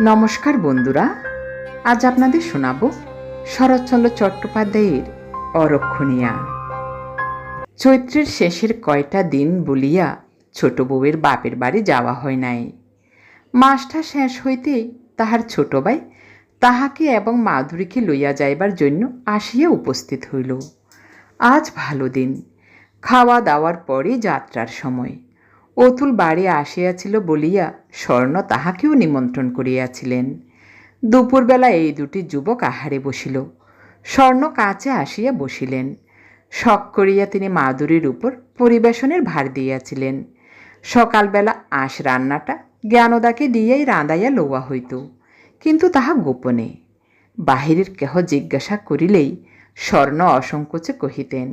নমস্কার বন্ধুরা, আজ আপনাদের শোনাব শরৎচন্দ্র চট্টোপাধ্যায়ের অরক্ষণীয়া। চৈত্রের শেষের কয়টা দিন বলিয়া ছোট বউয়ের বাপের বাড়ি যাওয়া হয় নাই। মাসটা শেষ হইতেই তাহার ছোট ভাই তাহাকে এবং মাধুরীকে লইয়া যাইবার জন্য আসিয়া উপস্থিত হইল। আজ ভালো দিন খাওয়া দাওয়ার পরে যাত্রার সময়। অতুল বাড়ি আসিয়াছিল বলিয়া স্বর্ণ তাহাকেও নিমন্ত্রণ করিয়াছিলেন। দুপুরবেলা এই দুটি যুবক আহারে বসিল। স্বর্ণ কাছে আসিয়া বসিলেন। শখ করিয়া তিনি মাদুরীর উপর পরিবেশনের ভার দিয়াছিলেন। সকালবেলা আঁশ রান্নাটা জ্ঞানদাকে দিয়াই রাঁধাইয়া লওয়া হইত, কিন্তু তাহা গোপনে। বাহিরের কেহ জিজ্ঞাসা করিলেই স্বর্ণ অসংকোচে কহিতেন,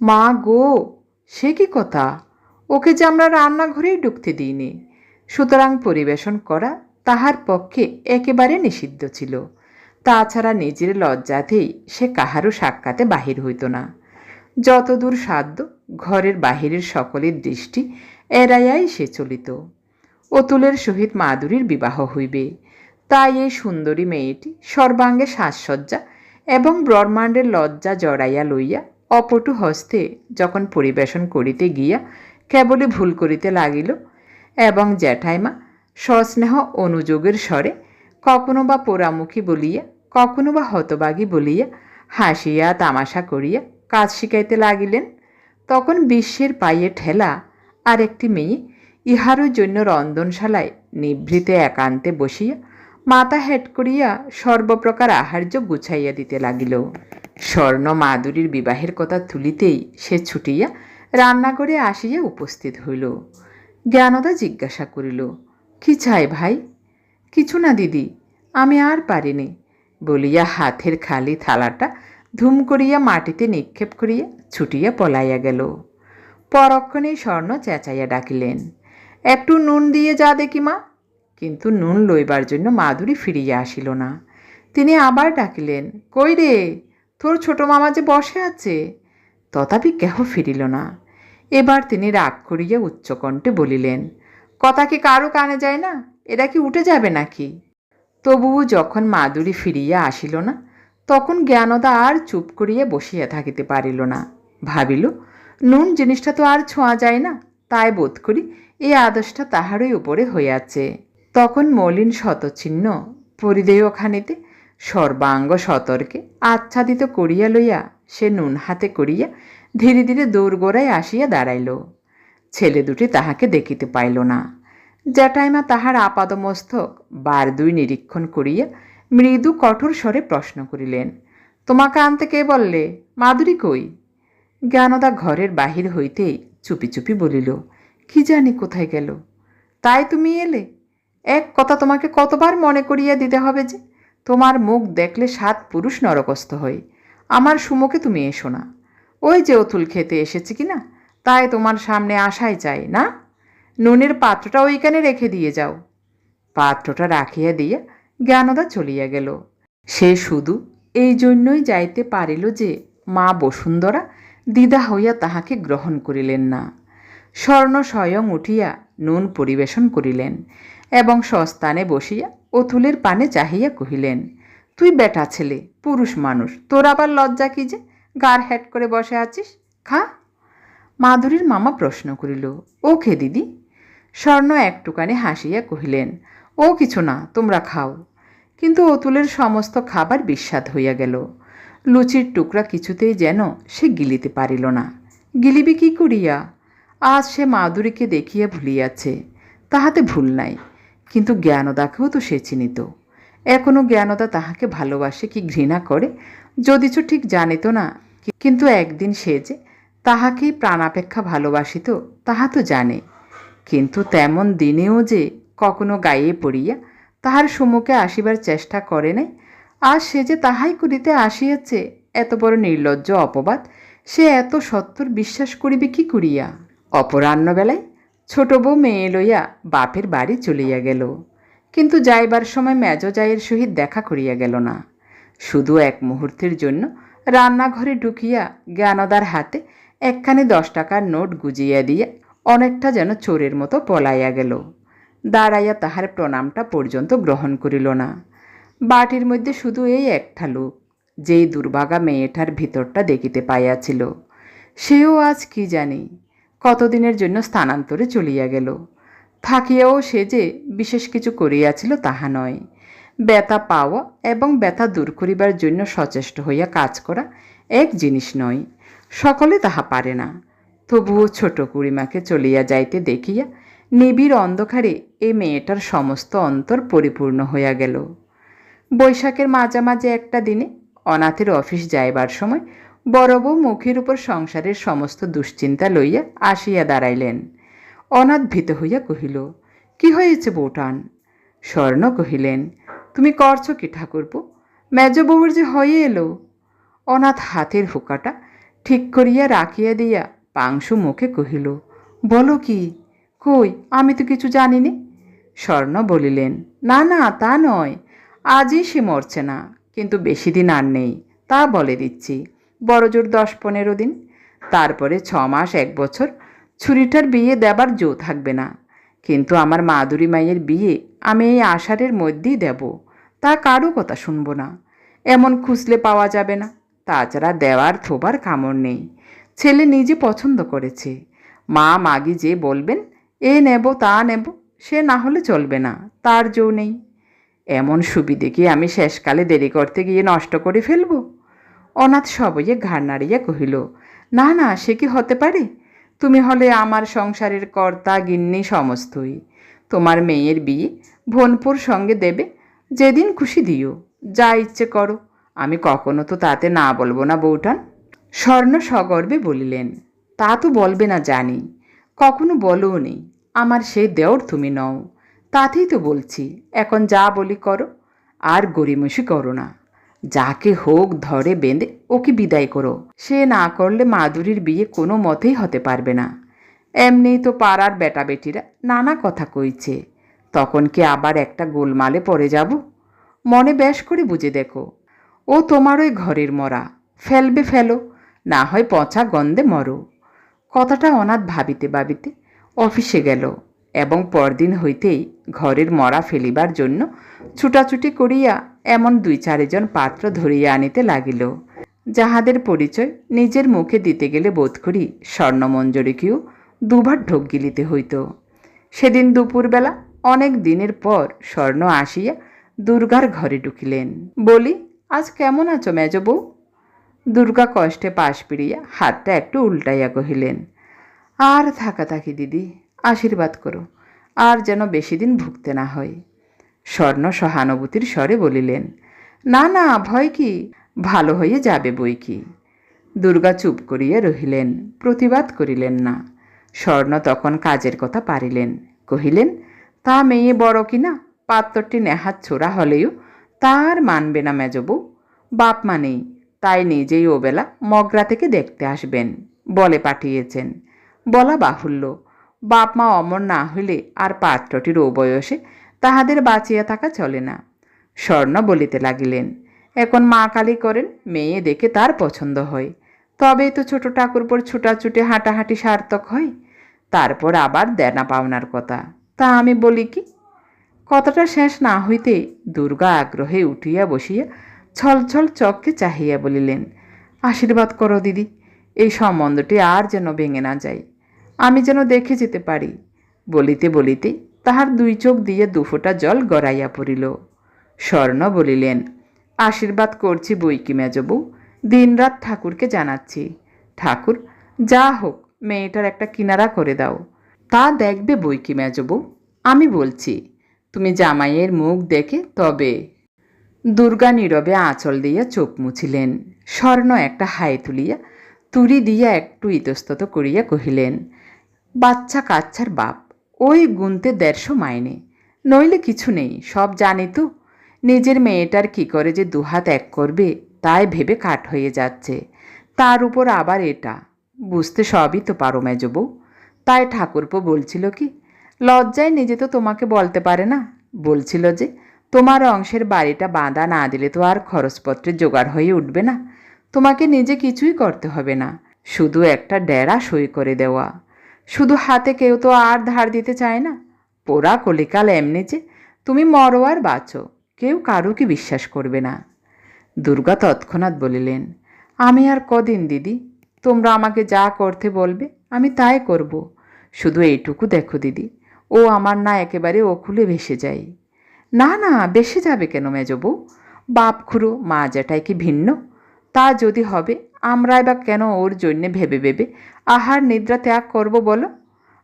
মা গো, সে কি কথা? ওকে যে আমরা রান্নাঘরেই ঢুকতে দিইনি। সুতরাং পরিবেশন করা তাহার পক্ষে একেবারে নিষিদ্ধ ছিল। তাছাড়া নিজের লজ্জাতেই সে কাহারও সাক্ষাতে বাহির হইত না। যতদূর সাধ্য ঘরের বাহিরের সকলের দৃষ্টি এড়াইয়াই সে চলিত। অতুলের সহিত মাধুরীর বিবাহ হইবে। তাই এই সুন্দরী মেয়েটি সর্বাঙ্গে সাজসজ্জা এবং ব্রহ্মাণ্ডের লজ্জা জড়াইয়া লইয়া অপটু হস্তে যখন পরিবেশন করিতে গিয়া কেবলই ভুল করিতে লাগিল এবং জ্যাঠাইমা সস্নেহ অনুযোগের স্বরে কখনো বা পোড়ামুখী বলিয়া, কখনো বা হতবাগী বলিয়া, হাসিয়া, তামাশা করিয়া কাজ শিখাইতে লাগিলেন। তখন বিশ্বের পায়ে ঠেলা আর একটি মেয়ে ইহারও জন্য রন্ধনশালায় নিভৃতে একান্তে বসিয়া মাথা হেট করিয়া সর্বপ্রকার আহার্য গুছাইয়া দিতে লাগিল। স্বর্ণ মাধুরীর বিবাহের কথা তুলিতেই সে ছুটিয়া রান্নাঘরে আসিয়া উপস্থিত হইল। জ্ঞানদা জিজ্ঞাসা করিল, কি চাই ভাই? কিছু না দিদি, আমি আর পারিনি। বলিয়া হাতের খালি থালাটা ধুম করিয়া মাটিতে নিক্ষেপ করিয়া ছুটিয়া পলাইয়া গেল। পরক্ষণেই স্বর্ণ চেঁচাইয়া ডাকিলেন, একটু নুন দিয়ে যা দেখি মা। কিন্তু নুন লইবার জন্য মাধুরী ফিরিয়া আসিল না। তিনি আবার ডাকিলেন, কই রে, তোর ছোট মামা যে বসে আছে? তথাপি কেহ ফিরিল না। এবার তিনি রাগ করিয়া উচ্চকণ্ঠে বলিলেন কথা কি কারও কানে যায় না? এরা কি উঠে যাবে নাকি? তবুও যখন মাধুরী ফিরিয়া আসিল না, তখন জ্ঞানদা আর চুপ করিয়া বসিয়া থাকিতে পারিল না। ভাবিল, নুন জিনিসটা তো আর ছোঁয়া যায় না, তাই বোধ করি এই আদর্শটা তাহারই উপরে হইয়াছে। তখন মলিন শতচিহ্ন পরিধেয়খানিতে সর্বাঙ্গ সতর্কে আচ্ছাদিত করিয়া লইয়া সে নুন হাতে করিয়া ধীরে ধীরে দৌড়গোড়ায় আসিয়া দাঁড়াইল। ছেলে দুটি তাহাকে দেখিতে পাইল না। জ্যাঠাইমা তাহার আপাদমস্তক বার দুই নিরীক্ষণ করিয়া মৃদু কঠোর স্বরে প্রশ্ন করিলেন, তোমাকে আনতে কে বললে? মাধুরী কই? জ্ঞানদা ঘরের বাহির হইতেই চুপি চুপি বলিল, কি জানি কোথায় গেল? তাই তুমি এলে? এক কথা তোমাকে কতবার মনে করিয়া দিতে হবে যে, তোমার মুখ দেখলে সাত পুরুষ নরকস্থ হয়। আমার সুমোকে তুমি এসো না। ওই যে অতুল খেতে এসেছে কি না তাই তোমার সামনে আসাই চাই, না? নুনের পাত্রটা ওইখানে রেখে দিয়ে যাও। পাত্রটা রাখিয়া দিয়া জ্ঞানদা চলিয়া গেল। সে শুধু এই জন্যই যাইতে পারিল যে মা বসুন্ধরা দ্বিধা হইয়া তাহাকে গ্রহণ করিলেন না। স্বর্ণ স্বয়ং উঠিয়া নুন পরিবেশন করিলেন এবং সস্তানে বসিয়া অতুলের পানে চাহিয়া কহিলেন তুই বেটা ছেলে, পুরুষ মানুষ, তোর আবার লজ্জা কি যে? গার হ্যাট করে বসে আছিস? খা। মাধুরীর মামা প্রশ্ন করিল ও খে দিদি? স্বর্ণ একটুখানি হাসিয়া কহিলেন, ও কিছু না, তোমরা খাও। কিন্তু অতুলের সমস্ত খাবার বিস্বাদ হইয়া গেল। লুচির টুকরা কিছুতেই যেন সে গিলিতে পারিল না। গিলিবি কি করিয়া? আজ সে মাধুরীকে দেখিয়া ভুলিয়াছে, তাহাতে ভুল নাই, কিন্তু জ্ঞানদাকেও তো সে চিনিত। এখনও জ্ঞানদা তাহাকে ভালোবাসে কি ঘৃণা করে? যদিচ ঠিক জানিত না, কিন্তু একদিন সে যে তাহাকেই প্রাণাপেক্ষা ভালোবাসিত, তাহা তো জানে। কিন্তু তেমন দিনেও যে কখনো গায়ে পড়িয়া তাহার সম্মুখে আসিবার চেষ্টা করে নাই, আর সে যে তাহাই করিতে আসিয়াছে, এত বড় নির্লজ্জ অপবাদ, সে এত সত্তর বিশ্বাস করিবে কি করিয়া? অপরাহ্নবেলায় ছোট বউ মেয়ে লইয়া বাপের বাড়ি চলিয়া গেল। কিন্তু যাইবার সময় মেজ জায়ের সহিত দেখা করিয়া গেল না। শুধু এক মুহূর্তের জন্য রান্নাঘরে ঢুকিয়া জ্ঞানদার হাতে একখানি দশ টাকার নোট গুজিয়া দিয়া অনেকটা যেন চোরের মতো পলাইয়া গেল। দাঁড়াইয়া তাহার প্রণামটা পর্যন্ত গ্রহণ করিল না। বাটির মধ্যে শুধু এই একটা লোক, যেই দুর্ভাগা মেয়েটার ভিতরটা দেখিতে পাইয়াছিল। সেও আজ কি জানি, কতদিনের জন্য স্থানান্তরে চলিয়া গেল। থাকিয়াও সে যে বিশেষ কিছু করিয়াছিল তাহা নয়। ব্যথা পাওয়া এবং ব্যথা দূর করিবার জন্য সচেষ্ট হইয়া কাজ করা এক জিনিস নয়। সকলে তাহা পারে না। তবুও ছোট কুড়িমাকে চলিয়া যাইতে দেখিয়া নিবিড় অন্ধকারে এ মেয়েটার সমস্ত অন্তর পরিপূর্ণ হইয়া গেল। বৈশাখের মাঝামাঝি একটা দিনে অনাথের অফিস যাইবার সময় বড় বউ মুখের উপর সংসারের সমস্ত দুশ্চিন্তা লইয়া আসিয়া দাঁড়াইলেন। অনাথ ভীত হইয়া কহিল, কি হয়েছে বউটান? স্বর্ণ কহিলেন, তুমি করছ কি ঠাকুরপো? মেজ বউর যে হয়ে এলো? অনাথ হাতের হুকাটা ঠিক করিয়া রাখিয়া দিয়া পাংশু মুখে কহিল, বলো কি? কই, আমি তো কিছু জানি নে স্বর্ণ বলিলেন, না না, তা নয়, আজই সে মরছে না, কিন্তু বেশি দিন আর নেই, তা বলে দিচ্ছি, বড়জোর দশ পনেরো দিন, তারপরে ছ মাস এক বছর ছুরিটার বিয়ে দেবার জো থাকবে না। কিন্তু আমার মাদুরি মায়ের বিয়ে আমি এই আষাঢ়ের মধ্যেই দেব, তা কারও কথা শুনব না। এমন খুঁজলে পাওয়া যাবে না, তাছাড়া দেওয়ার থোবার কামড় নেই। ছেলে নিজে পছন্দ করেছে। মা মাগি যে বলবেন, এ নেব, তা নেব, সে না হলে চলবে না, তার জো নেই। এমন সুবিধে কি আমি শেষকালে দেরি করতে গিয়ে নষ্ট করে ফেলব? অনাথ সবইয়ে ঘাড় নাড়িয়া কহিল, না না, সে কি হতে পারে? তুমি হলে আমার সংসারের কর্তা গিন্নি সমস্তই। তোমার মেয়ের বিয়ে ভনপুর সঙ্গে দেবে, যেদিন খুশি দিও, যা ইচ্ছে করো। আমি কখনো তো তাতে না বলব না বউটান। স্বর্ণ সগর্বে বলিলেন, তা তো বলবে না জানি। কখনো বলও নেই আমার সেই দেওর তুমি নও। তাতেই তো বলছি, এখন যা বলি করো, আর গরিমসি করো না। যাকে হোক ধরে বেঁধে ওকে বিদায় করো। সে না করলে মাধুরীর বিয়ে কোনো মতেই হতে পারবে না। এমনিই তো পাড়ার বেটা বেটিরা নানা কথা কইছে। তখন কি আবার একটা গোলমালে পড়ে যাব? মনে বেশ করে বুঝে দেখো। ও তোমার ওই ঘরের মরা। ফেলবে ফেলো, না হয় পচা গন্ধে মরো। কথাটা অনাথ ভাবিতে ভাবিতে অফিসে গেল। এবং পরদিন হইতেই ঘরের মরা ফেলিবার জন্য ছুটাছুটি করিয়া এমন দুই চারিজন পাত্র ধরিয়া আনিতে লাগিল। যাহাদের পরিচয় নিজের মুখে দিতে গেলে বোধ করি স্বর্ণমঞ্জরীকেও দুবার ঢোক গিলিতে হইত। সেদিন দুপুরবেলা অনেক দিনের পর স্বর্ণ আসিয়া দুর্গার ঘরে ঢুকিলেন। বলি, আজ কেমন আছো মেজ বউ দুর্গা কষ্টে পাশ পিড়িয়া হাতটা একটু উল্টাইয়া কহিলেন, আর থাকা থাকি দিদি আশীর্বাদ করো, আর যেন বেশি দিন ভুগতে না হয়। স্বর্ণ সহানুভূতির স্বরে বলিলেন, না না, ভয় কি? ভালো হয়ে যাবে বই কি? দুর্গা চুপ করিয়া রহিলেন, প্রতিবাদ করিলেন না। স্বর্ণ তখন কাজের কথা পারিলেন, কহিলেন, তা মেয়ে বড় কিনা পাত্রটি নেহাত ছোড়া হলেও তার মানবে না মেজবু বাপ মানেই তাই নিজেই ওবেলা মগরা থেকে দেখতে আসবেন, বলে পাঠিয়েছেন। বলা বাহুল্য বাপ মা অমর না হইলে আর পাত্রটির ও বয়সে তাহাদের বাঁচিয়া থাকা চলে না। স্বর্ণ বলিতে লাগিলেন, এখন মা কালী করেন, মেয়ে দেখে তার পছন্দ হয়। তবেই তো ছোট ঠাকুরপর ছুটাছুটি হাঁটাহাঁটি সার্থক হয়। তারপর আবার দেনা পাওনার কথা। তা আমি বলি কি? কথাটা শেষ না হইতে দুর্গা আগ্রহে উঠিয়া বসিয়া ছলছল চককে চাহিয়া বলিলেন, আশীর্বাদ করো দিদি, এই সম্বন্ধটি আর যেন ভেঙে না যায়। আমি যেন দেখে যেতে পারি। বলিতে বলিতে তাহার দুই চোখ দিয়ে দুফোঁটা জল গড়াইয়া পড়িল। স্বর্ণ বলিলেন, আশীর্বাদ করছি বই কি মেজবু? দিনরাত ঠাকুরকে জানাচ্ছি। ঠাকুর, যা হোক, মেয়েটার একটা কিনারা করে দাও। তা দেখবে বই কি মেজবু? আমি বলছি, তুমি জামাইয়ের মুখ দেখে তবে দুর্গা নীরবে আঁচল দিয়া চোখ মুছিলেন। স্বর্ণ একটা হাই তুলিয়া তুরি দিয়া একটু ইতস্তত করিয়া কহিলেন বাচ্চা কাচ্চার বাপ। ওই গুনতে দেড়শো মাইনে। নইলে কিছু নেই, সব জানি তো। নিজের মেয়েটার কি করে যে দুহাত এক করবে, তাই ভেবে কাঠ হয়ে যাচ্ছে। তার উপর আবার এটা। বুঝতে সবই তো পারো মেজবউ তাই ঠাকুরপো বলছিল কি, লজ্জায় নিজে তো তোমাকে বলতে পারে না। বলছিল যে, তোমার অংশের বাড়িটা বাঁধা না দিলে তো আর খরচপত্রের জোগাড় হয়ে উঠবে না। তোমাকে নিজে কিছুই করতে হবে না। শুধু একটা ডেরা সই করে দেওয়া। শুধু হাতে কেউ তো আর ধার দিতে চায় না। পোড়া কলিকাল এমনি যে, তুমি মরো আর বাঁচো, কেউ কারও কারুকে বিশ্বাস করবে না। দুর্গা তৎক্ষণাৎ বলিলেন, আমি আর কদিন দিদি, তোমরা আমাকে যা করতে বলবে, আমি তাই করব। শুধু এইটুকু দেখো দিদি, ও আমার না একেবারে ওকুলে ভেসে যায়। না না বেশি যাবে কেন মেজবু বাপ খুড়ো, মা জেটাই কি ভিন্ন? তা যদি হবে, আমরাই বা কেন ওর জন্যে ভেবে ভেবে আহার নিদ্রা ত্যাগ করব বলো।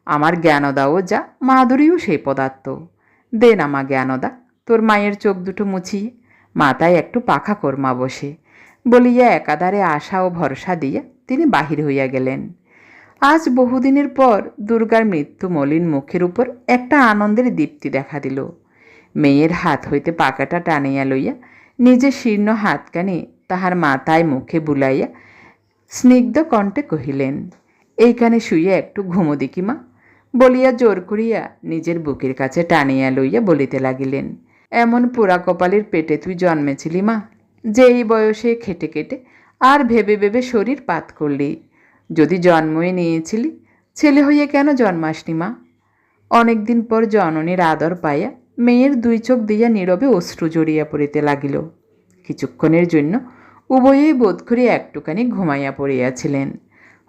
আমার জ্ঞানদাও যা, মাধুরীও সেই পদার্থ। দে না মা জ্ঞানদা, তোর মায়ের চোখ দুটো মুছিয়ে, মাথায় একটু পাখা কর্মা বসে। বলিয়া একাধারে আশা ও ভরসা দিয়া তিনি বাহির হইয়া গেলেন। আজ বহুদিনের পর দুর্গার মৃত্যু মলিন মুখের উপর একটা আনন্দের দীপ্তি দেখা দিল। মেয়ের হাত হইতে পাকাটা টানিয়া লইয়া নিজে শীর্ণ হাতখানি তাহার মাথায় মুখে বুলাইয়া স্নিগ্ধ কণ্ঠে কহিলেন এইখানে শুইয়া একটু ঘুমো দেখি মা? বলিয়া জোর করিয়া নিজের বুকের কাছে টানিয়া লইয়া বলিতে লাগিলেন, এমন পোড়া কপালের পেটে তুই জন্মেছিলি মা? যে এই বয়সে খেটে কেটে আর ভেবে ভেবে শরীর পাত করলি, যদি জন্মই নিয়েছিলি, ছেলে হইয়া কেন জন্মাসনি মা? অনেকদিন পর জননীর আদর পাইয়া মেয়ের দুই চোখ দিয়া নীরবে অশ্রু জড়িয়া পড়িতে লাগিল। কিছুক্ষণের জন্য উভয়েই বোধ করি একটুখানি ঘুমাইয়া পড়িয়াছিলেন।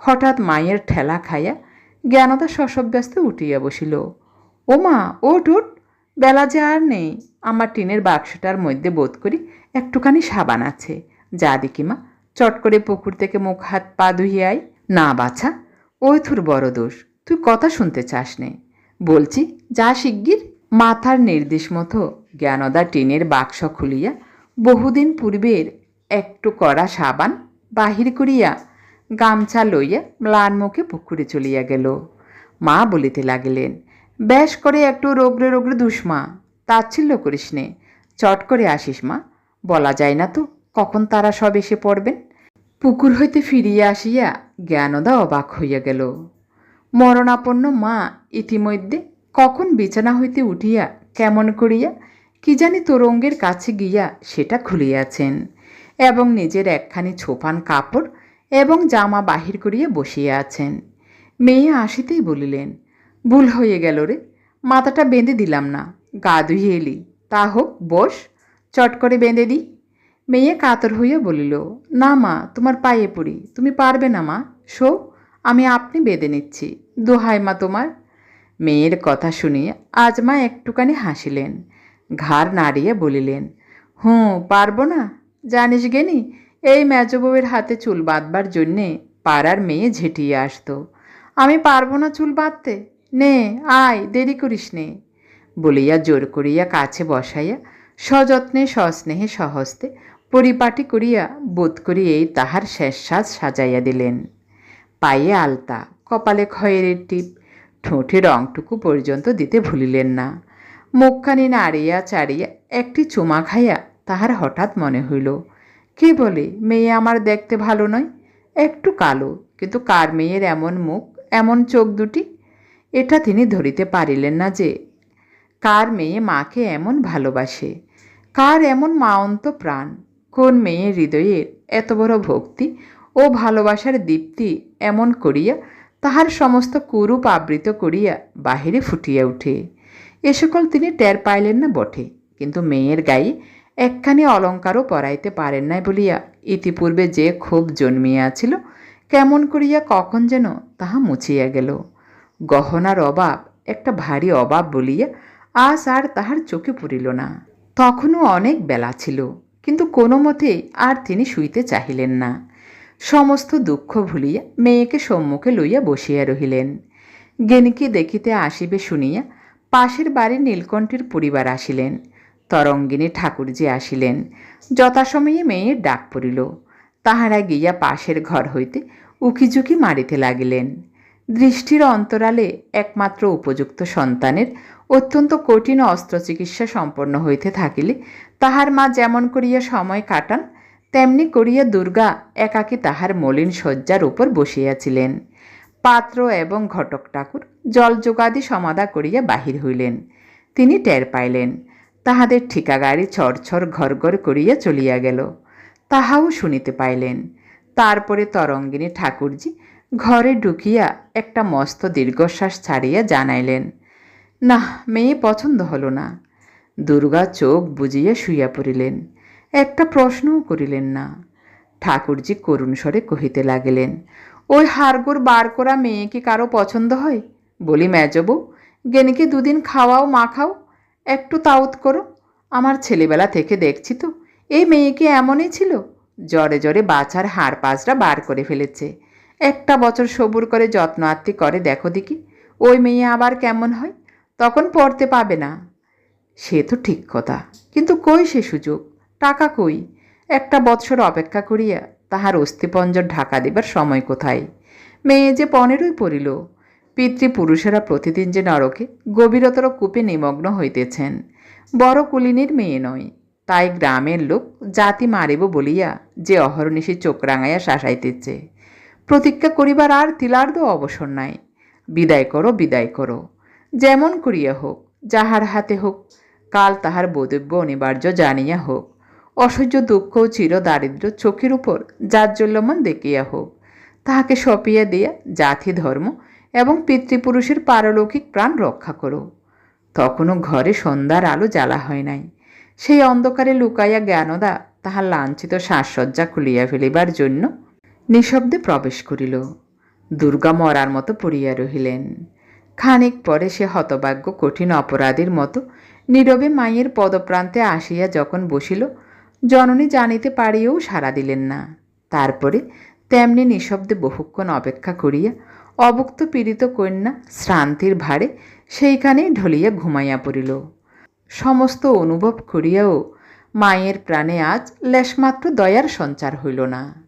হঠাৎ মায়ের ঠেলা খাইয়া জ্ঞানদা শশব্যস্ত উঠিয়া বসিল। ও মা ওট ওট, বেলা যে আর নেই। আমার টিনের বাক্সটার মধ্যে বোধ করি একটুখানি সাবান আছে। যা দেখি মা, চট করে পুকুর থেকে মুখ হাত পা ধুইয়াই না বাছা ওই তোর বড় দোষ, তুই কথা শুনতে চাস নে। বলছি, যা শিগগির। মাথার নির্দেশ মতো জ্ঞানদা টিনের বাক্স খুলিয়া বহুদিন পূর্বের একটু করা সাবান বাহির করিয়া গামছা লইয়া ম্লান মুখে পুকুরে চলিয়া গেল। মা বলিতে লাগিলেন ব্যাস করে একটু রোগরে রোগরে দুষ্মা তাচ্ছিল্য করিস নে। চট করে আসিস মা, বলা যায় না তো কখন তারা সব এসে পড়বেন? পুকুর হইতে ফিরিয়া আসিয়া জ্ঞানদা অবাক হইয়া গেল। মরণাপন্ন মা, ইতিমধ্যে কখন বিছানা হইতে উঠিয়া কেমন করিয়া কি জানি তোরঙ্গের কাছে গিয়া সেটা খুলিয়াছেন এবং নিজের একখানি ছোপান কাপড় এবং জামা বাহির করিয়া বসিয়া আছেন। মেয়ে আসিতেই বলিলেন, ভুল হয়ে গেল রে, মাথাটা বেঁধে দিলাম না, গা ধুয়ে এলি, তা হোক, বস, চট করে বেঁধে দিই মেয়ে কাতর হইয়া বলিল, না মা, তোমার পায়ে পড়ি, তুমি পারবে না মা, শো, আমি আপনি বেঁধে নিচ্ছি, দোহাই মা তোমার। মেয়ের কথা শুনিয়া আজ মা একটুখানি হাসিলেন, ঘাড় নাড়িয়ে বলিলেন, হুঁ, পারব না, জানিস গেনি এই মেজ বউয়ের হাতে চুল বাঁধবার জন্যে পাড়ার মেয়ে ঝেঁটিয়ে আসতো। আমি পারব না চুল বাঁধতে। নে, আয়, দেরি করিস নে। বলিয়া জোর করিয়া কাছে বসাইয়া সযত্নে সস্নেহে সহস্তে পরিপাটি করিয়া বোধ করি এই তাহার শেষ সাজ সাজাইয়া দিলেন। পায়ে আলতা, কপালে খয়েরের টিপ, ঠোঁটে রংটুকু পর্যন্ত দিতে ভুলিলেন না। মুখখানি নাড়িয়া চাড়িয়া একটি চুমা খাইয়া তাহার হঠাৎ মনে হইল কে বলে, মেয়ে আমার দেখতে ভালো নয়। একটু কালো, কিন্তু কার মেয়ের এমন মুখ, এমন চোখ দুটি? এটা তিনি ধরিতে পারিলেন না যে, কার মেয়ে মাকে এমন ভালোবাসে, কার এমন মাওন্ত প্রাণ কোন মেয়ের হৃদয়ের এত বড় ভক্তি ও ভালোবাসার দীপ্তি এমন করিয়া তাহার সমস্ত কুরূপ আবৃত করিয়া বাহিরে ফুটিয়া উঠে। এ সকল তিনি টের পাইলেন না বটে, কিন্তু মেয়ের গায়ে একখানি অলঙ্কারও পরাইতে পারেন নাই বলিয়া ইতিপূর্বে যে ক্ষোভ জন্মিয়াছিল, কেমন করিয়া কখন যেন তাহা মুছিয়া গেল। গহনার অভাব, একটা ভারী অভাব বলিয়া আজ আর তাহার চোখে পড়িল না। তখনও অনেক বেলা ছিল, কিন্তু কোনো মতে আর তিনি শুইতে চাহিলেন না। সমস্ত দুঃখ ভুলিয়া মেয়েকে সম্মুখে লইয়া বসিয়া রহিলেন। গেনিকে দেখিতে আসিবে শুনিয়া পাশের বাড়ির নীলকণ্ঠের পরিবার আসিলেন। তরঙ্গিনী ঠাকুরজি আসিলেন। যথাসময়ে মেয়ের ডাক পড়িল। তাহারা গিয়া পাশের ঘর হইতে উকিঝুঁকি মারিতে লাগিলেন। দৃষ্টির অন্তরালে একমাত্র উপযুক্ত সন্তানের অত্যন্ত কঠিন অস্ত্রচিকিৎসা সম্পন্ন হইতে থাকিলে তাহার মা যেমন করিয়া সময় কাটান, তেমনি করিয়া দুর্গা একাকী তাহার মলিন শয্যার উপর বসিয়াছিলেন। পাত্র এবং ঘটক ঠাকুর জল যোগাদি সমাধা করিয়া বাহির হইলেন। তিনি টের পাইলেন তাহাদের ঠিকা গাড়ি ঘর ঘর করিয়া চলিয়া গেল। তাহাও শুনিতে পাইলেন। তারপরে তরঙ্গিনী ঠাকুরজি ঘরে ঢুকিয়া একটা মস্ত দীর্ঘশ্বাস ছাড়িয়া জানাইলেন না মেয়ে পছন্দ হলো না। দুর্গা চোখ বুঝিয়া শুইয়া পড়িলেন, একটা প্রশ্নও করিলেন না। ঠাকুরজি করুণ স্বরে কহিতে লাগিলেন, ওই হাড়গোড় বার করা মেয়ে কি কারও পছন্দ হয়? বলি মেজবউ গেনিকে দুদিন খাওয়াও মাখাও একটু তাউত করো। আমার ছেলেবেলা থেকে দেখছি তো, এই মেয়ে কি এমনই ছিল। জ্বরে জ্বরে বাছার হাড় পাঁচরা বার করে ফেলেছে। একটা বছর সবুর করে যত্ন আত্মি করে, দেখো দেখি, ওই মেয়ে আবার কেমন হয়? তখন পড়তে পাবে না। সে তো ঠিক কথা, কিন্তু কই সে সুযোগ? টাকা কই? একটা বৎসর অপেক্ষা করিয়া তাহার অস্থিপঞ্জর ঢাকা দেবার সময় কোথায়? মেয়ে যে পনেরোই পড়িল পিতৃপুরুষেরা প্রতিদিন যে নরকে গভীরতর কূপে নিমগ্ন হইতেছেন। বড় কুলিনীর মেয়ে নয়। তাই গ্রামের লোক জাতি মারিব বলিয়া যে অহর্নিশি চোখ রাঙাইয়া শাসাইতেছে। প্রতীক্ষা করিবার আর তিলার্ধ অবসর নাই। বিদায় করো বিদায় করো। যেমন করিয়া হোক, যাহার হাতে হোক, কাল তাহার বোধব্য অনিবার্য জানিয়া হোক। অসহ্য দুঃখ ও চির দারিদ্র চোখের উপর জাজ্জল্যমান দেখিয়া হোক। তাহাকে সপিয়া দিয়া জাতি ধর্ম এবং পিতৃপুরুষের পারলৌকিক প্রাণ রক্ষা করো। তখনও ঘরে সন্ধ্যার আলো জ্বালা হয় নাই। সেই অন্ধকারে লুকাইয়া জ্ঞানদা তাহার লাঞ্ছিত শ্বাসসজ্জা খুলিয়া ফেলিবার জন্য নিঃশব্দে প্রবেশ করিল। দুর্গা মরার মতো পড়িয়া রহিলেন। খানিক পরে সে হতভাগ্য কঠিন অপরাধীর মতো নীরবে মায়ের পদপ্রান্তে আসিয়া যখন বসিল, জননী জানিতে পারিয়েও সাড়া দিলেন না। তারপরে তেমনি নিঃশব্দে বহুক্ষণ অপেক্ষা করিয়া অভুক্ত পীড়িত কন্যা শ্রান্তির ভারে সেইখানে ঢলিয়া ঘুমাইয়া পড়িল। সমস্ত অনুভব করিয়াও মায়ের প্রাণে আজ লেশমাত্র দয়ার সঞ্চার হইল না।